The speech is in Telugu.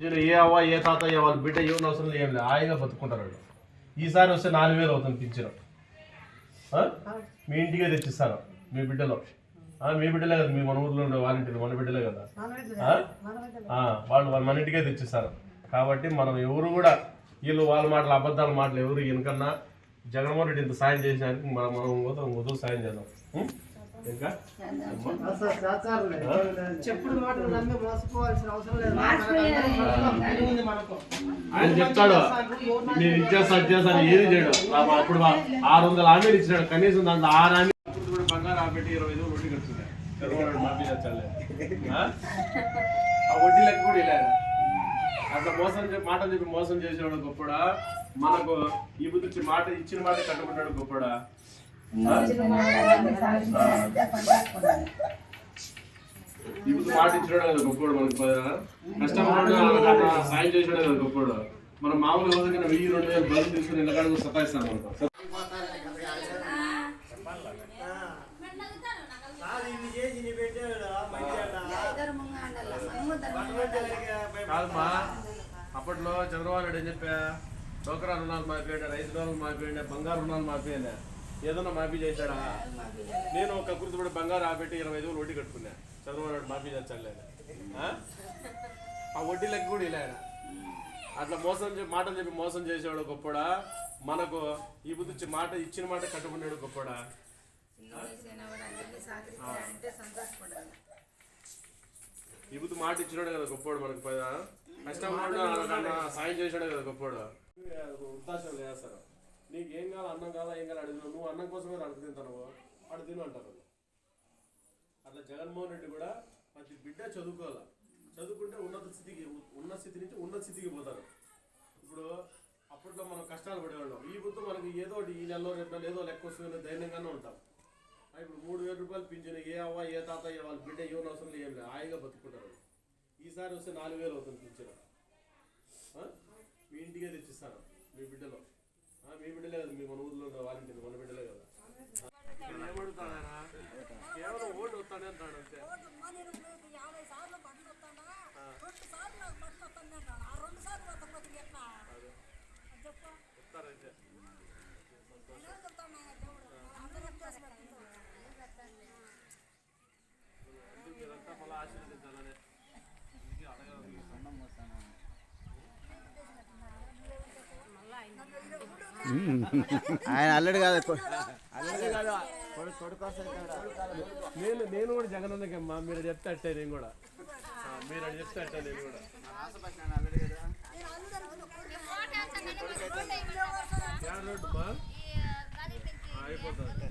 ఏ అవ్వ ఏ తాతయ్య వాళ్ళ బిడ్డ ఏం అవసరం లేదు ఏం లేదు. హాయిగా బతుకుంటారు వాళ్ళు. ఈసారి వస్తే నాలుగు వేలు అవుతుంది పింఛను? మీ ఇంటికే తెచ్చిస్తాను మీ బిడ్డలో. ఆ, మీ బిడ్డలే కదా మీ మన ఊర్లో ఉండే వాలంటీర్లు మన బిడ్డలే కదా. వాళ్ళు వాళ్ళ మన ఇంటికే తెచ్చిస్తారు. కాబట్టి మనం ఎవరు కూడా వీళ్ళు వాళ్ళ మాటలు అబద్ధాల మాటలు ఎవరు వెనకన్నా జగన్మోహన్ రెడ్డి ఇంత సాయం చేసినానికి మనం మనం ఇంకొక మొదలు సాయం చేద్దాం? ఇంకా? చెప్పుడు మాటలు నమ్మి మోసపోవాల్సిన అవసరం లేదు. ఆయన చెప్తాడు నేను ఇచ్చేస్తా ఇచ్చేస్తాను ఏది చేయడు? పాపం అప్పుడు ఆరు వందల హామీలు ఇచ్చినాడు. కనీసం దాంట్లో ఆరు హామీ కూడా బంగారు ఆపెట్టి ఇరవై ఐదు వడ్డీ కడుతుంది. ఆ? ఆ వడ్డీ లెక్క కూడా ఇలా అట్లా మోసం చెప్పి మాటలు చెప్పి మోసం చేసేవాడు గొప్పడా? మనకు ఈ బుద్ధి మాట ఇచ్చిన మాట కట్టుకుంటాడు గొప్పడా? ఇప్పుడు ఈ బుద్ధి మాట ఇచ్చినాడు కదా గొప్పడు మనకు కష్టపడ్డాడు సాయం చేసాడు కదా గొప్పడు మనం మామూలు రోజుకి వెయ్యి రెండు వేలు బదులు తీసుకుని ఇళ్ళకాడ సతాయిస్తాం కాదమ్మా అప్పట్లో చంద్రబాబు నాయుడు ఏం చెప్పా? డోకరా రుణాలు మాపేయండి రైతు రుణాలు మాపేయండి బంగారు రుణాలు మాపేయండి ఏదన్నా మాఫీ చేశాడా? గుర్తుపడి బంగారు ఆపెట్టి ఇరవై ఐదు వడ్డీ కట్టుకున్నా. చంద్రబాబు నాయుడు మాఫీ చేస్తాడు ఆ? వడ్డీ లెక్క కూడా ఇలా అట్లా మోసం మాటలు చెప్పి మోసం చేసేవాడు గొప్పడా? మనకు ఈ బుద్ధి మాట ఇచ్చిన మాట కట్టుకున్నాడు గొప్పడా? ఈ బుద్ధి మాట ఇచ్చినాడు కదా గొప్పోడు మనకు కష్టం సాయం చేసాడు కదా గొప్పోడు ఉద్దాసం చేస్తారు నీకు ఏం కావాలి అన్నం కావాలా ఏం కావాలి అడిగిన నువ్వు అన్నం కోసమే అడుగు తింటాను వాడు తిను అంటారు. అట్లా జగన్మోహన్ రెడ్డి కూడా ప్రతి బిడ్డ చదువుకోవాలి. చదువుకుంటే ఉన్నత స్థితికి ఉన్న స్థితి నుంచి ఉన్నత స్థితికి పోతారు. ఇప్పుడు అప్పట్లో మనం కష్టాలు పడేవాళ్ళం. ఈ బుద్ధి మనకి ఏదో ఈ నెలలో రెండు ఏదో లెక్క వస్తుందని ధైర్యంగానే ఉంటాం. ఇప్పుడు మూడు వేల రూపాయలు పింఛను ఏ అవ్వ ఏ తాతయ్య వాళ్ళ బిడ్డ ఏం అవసరం లేదు ఏం లేదు. హాయిగా బతుకుంటారు ఈసారి వస్తే నాలుగు వేలు అవుతుంది పింఛను. మీ ఇంటికే తెచ్చిస్తాను మీ బిడ్డలో. మీ బిడ్డలే కదా మీ మన ఊర్లో వాలంటీర్ మన బిడ్డలే కదా. కేవలం ఓటు వస్తాడే అంటాడు అంతే వస్తారంతే ఎందుకు మీరంతా మళ్ళీ ఆశీర్వదించాలనే అందుకే అడగాలి ఆయన అల్లడు కాదు కొ- అల్లడు కాదు కొడుకు కొడుకు వస్తాడు నేను నేను కూడా జగన్ అన్నకమ్మా మీరు చెప్తే అట్టే నేను కూడా. మీరు అది చెప్తే అట్టే నేను కూడా. అయిపోతుంది.